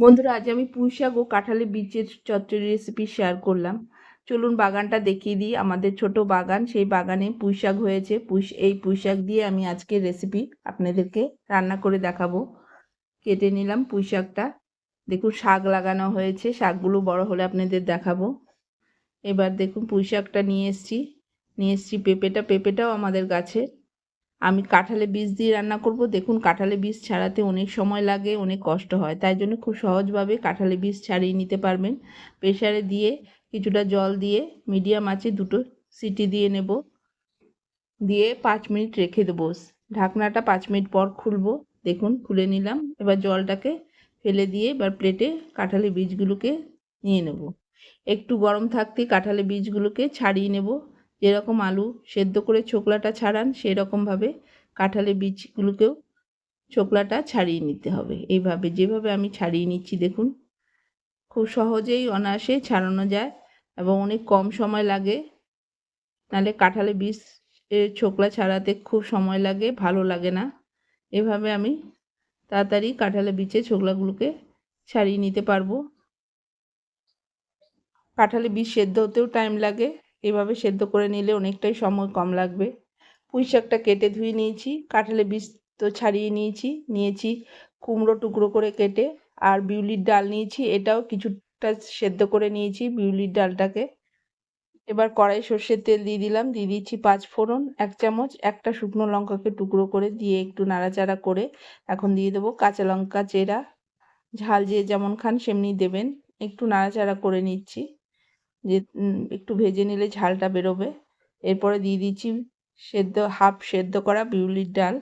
বন্ধুরা, আজ আমি পুঁই শাক ও কাঁঠালি বীজের চচ্চড়ি রেসিপি শেয়ার করলাম। চলুন বাগানটা দেখিয়ে দিই। আমাদের ছোট বাগান, সেই বাগানে পুঁই শাক হয়েছে। পুঁই এই পুঁই শাক দিয়ে আমি আজকের রেসিপি আপনাদেরকে রান্না করে দেখাবো। কেটে নিলাম পুঁই শাকটা। দেখুন, শাক লাগানো হয়েছে। শাকগুলো বড় হলে আপনাদের দেখাবো। এবার দেখুন, পুঁই শাকটা নিয়ে এসছি। নিয়ে এসছি পেঁপেটা। পেঁপেটাও আমাদের গাছের আমি কাঁঠালে বীজ দিয়ে রান্না করব। দেখুন, কাঁঠালে বীজ ছাড়াতে অনেক সময় লাগে, অনেক কষ্ট হয়। তাই জন্য খুব সহজভাবে কাঁঠালে বীজ ছাড়িয়ে নিতে পারবেন। প্রেশারে দিয়ে কিছুটা জল দিয়ে মিডিয়াম আঁচে দুটো সিটি দিয়ে নেব। দিয়ে পাঁচ মিনিট রেখে দেবো। ঢাকনাটা পাঁচ মিনিট পর খুলবো। দেখুন, খুলে নিলাম। এবার জলটাকে ফেলে দিয়ে এবার প্লেটে কাঁঠালে বীজগুলোকে নিয়ে নেব। একটু গরম থাকতে কাঁঠালে বীজগুলোকে ছাড়িয়ে নেব। যেরকম আলু সেদ্ধ করে ছোকলাটা ছাড়ান সেই রকমভাবে কাঁঠালের বীজগুলোকেও ছোকলাটা ছাড়িয়ে নিতে হবে। এইভাবে, যেভাবে আমি ছাড়িয়ে নিচ্ছি, দেখুন। খুব সহজেই অনায়াসে ছাড়ানো যায় এবং অনেক কম সময় লাগে। নাহলে কাঁঠালের বীজ ছোকলা ছাড়াতে খুব সময় লাগে, ভালো লাগে না। এভাবে আমি তাড়াতাড়ি কাঁঠালের বীজের ছোকলাগুলোকে ছাড়িয়ে নিতে পারব। কাঁঠালের বীজ সেদ্ধ হতেও টাইম লাগে। এভাবে সেদ্ধ করে নিলে অনেকটাই সময় কম লাগবে। পুঁই শাকটা কেটে ধুয়ে নিয়েছি কাঁঠালে বীজ তো ছাড়িয়ে নিয়েছি নিয়েছি কুমড়ো টুকরো করে কেটে আর বিউলির ডাল নিয়েছি, এটাও কিছুটা সেদ্ধ করে নিয়েছি বিউলির ডালটাকে। এবার কড়াই সর্ষের তেল দিয়ে দিলাম, দিয়ে দিচ্ছি পাঁচ ফোড়ন, এক চামচ, একটা শুকনো লঙ্কাকে টুকরো করে দিয়ে একটু নাড়াচাড়া করে এখন দিয়ে দেবো কাঁচা লঙ্কা চেরা। ঝাল যে যেমন খান, সেমনি দেবেন। একটু নাড়াচাড়া করে নিচ্ছি। যে একটু ভেজে নিলে ঝালটা বেরোবে। এরপরে দিয়ে দিচ্ছি সেদ্ধ, হাফ সেদ্ধ করা বিউলির ডাল।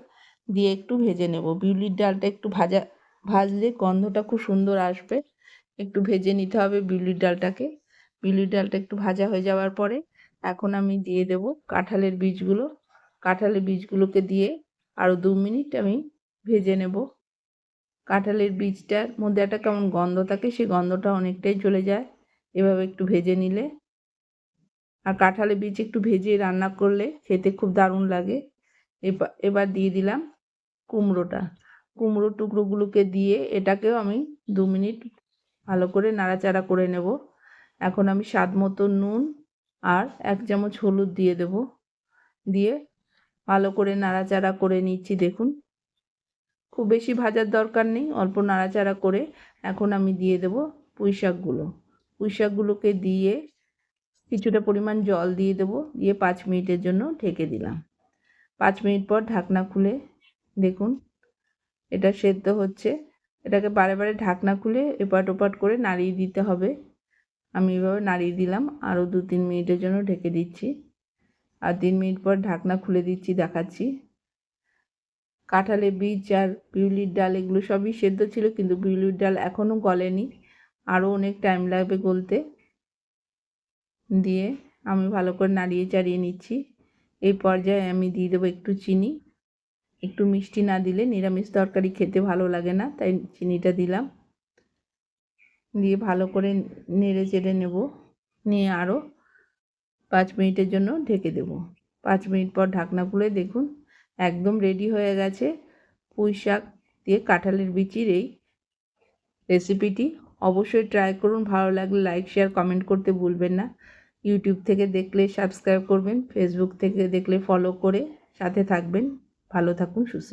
দিয়ে একটু ভেজে নেব। বিউলির ডালটা একটু ভাজা, ভাজলে গন্ধটা খুব সুন্দর আসবে। একটু ভেজে নিতে হবে বিউলির ডালটাকে। বিউলির ডালটা একটু ভাজা হয়ে যাওয়ার পরে এখন আমি দিয়ে দেব কাঁঠালের বীজগুলো। কাঁঠালের বীজগুলোকে দিয়ে আরও দু মিনিট আমি ভেজে নেব। কাঁঠালের বীজটার মধ্যে একটা কেমন গন্ধ থাকে, সেই গন্ধটা অনেকটাই চলে যায়। এভাবে একটু ভেজে নিলে। আর কাঁঠালের বীজ একটু ভেজে রান্না করলে খেতে খুব দারুণ লাগে। এবার দিয়ে দিলাম কুমড়োটা। কুমড়ো টুকরোগুলোকে দিয়ে এটাকেও আমি দু মিনিট ভালো করে নাড়াচাড়া করে নেব। এখন আমি স্বাদ মতো নুন আর এক চামচ হলুদ দিয়ে দেব। দিয়ে ভালো করে নাড়াচাড়া করে নিচ্ছি, দেখুন। খুব বেশি ভাজার দরকার নেই, অল্প নাড়াচাড়া করে এখন আমি দিয়ে দেব পুঁই শাকগুলো পুঁই শাকগুলোকে দিয়ে কিছুটা পরিমাণ জল দিয়ে দেবো, দিয়ে পাঁচ মিনিটের জন্য ঢেকে দিলাম। পাঁচ মিনিট পর ঢাকনা খুলে দেখুন, এটা সেদ্ধ হচ্ছে। এটাকে বারে বারে ঢাকনা খুলে এপাট ওপাট করে নাড়িয়ে দিতে হবে। আমি এভাবে নাড়িয়ে দিলাম, আরও দু তিন মিনিটের জন্য ঢেকে দিচ্ছি। আর তিন মিনিট পর ঢাকনা খুলে দিচ্ছি, দেখাচ্ছি। কাঁঠালের বীজ আর বিউলির ডাল, এগুলো সবই সেদ্ধ ছিল, কিন্তু বিউলির ডাল এখনও গলেনি। আরও অনেক টাইম লাগবে গলতে। দিয়ে আমি ভালো করে নাড়িয়ে চাড়িয়ে নিচ্ছি। এই পর্যায়ে আমি দিয়ে দেবো একটু চিনি। একটু মিষ্টি না দিলে নিরামিষ তরকারি খেতে ভালো লাগে না, তাই চিনিটা দিলাম। দিয়ে ভালো করে নেড়ে চেড়ে নেব। নিয়ে আরও পাঁচ মিনিটের জন্য ঢেকে দেব। পাঁচ মিনিট পর ঢাকনা খুলে দেখুন, একদম রেডি হয়ে গেছে। পুঁই শাক দিয়ে কাঁঠালের বিচির এই রেসিপিটি অবশ্যই ট্রাই করুন, ভালো লাগলে লাইক শেয়ার কমেন্ট করতে ভুলবেন না। ইউটিউব থেকে দেখলে সাবস্ক্রাইব করবেন ফেসবুক থেকে দেখলে ফলো করে সাথে থাকবেন। ভালো থাকুন, সুস্থ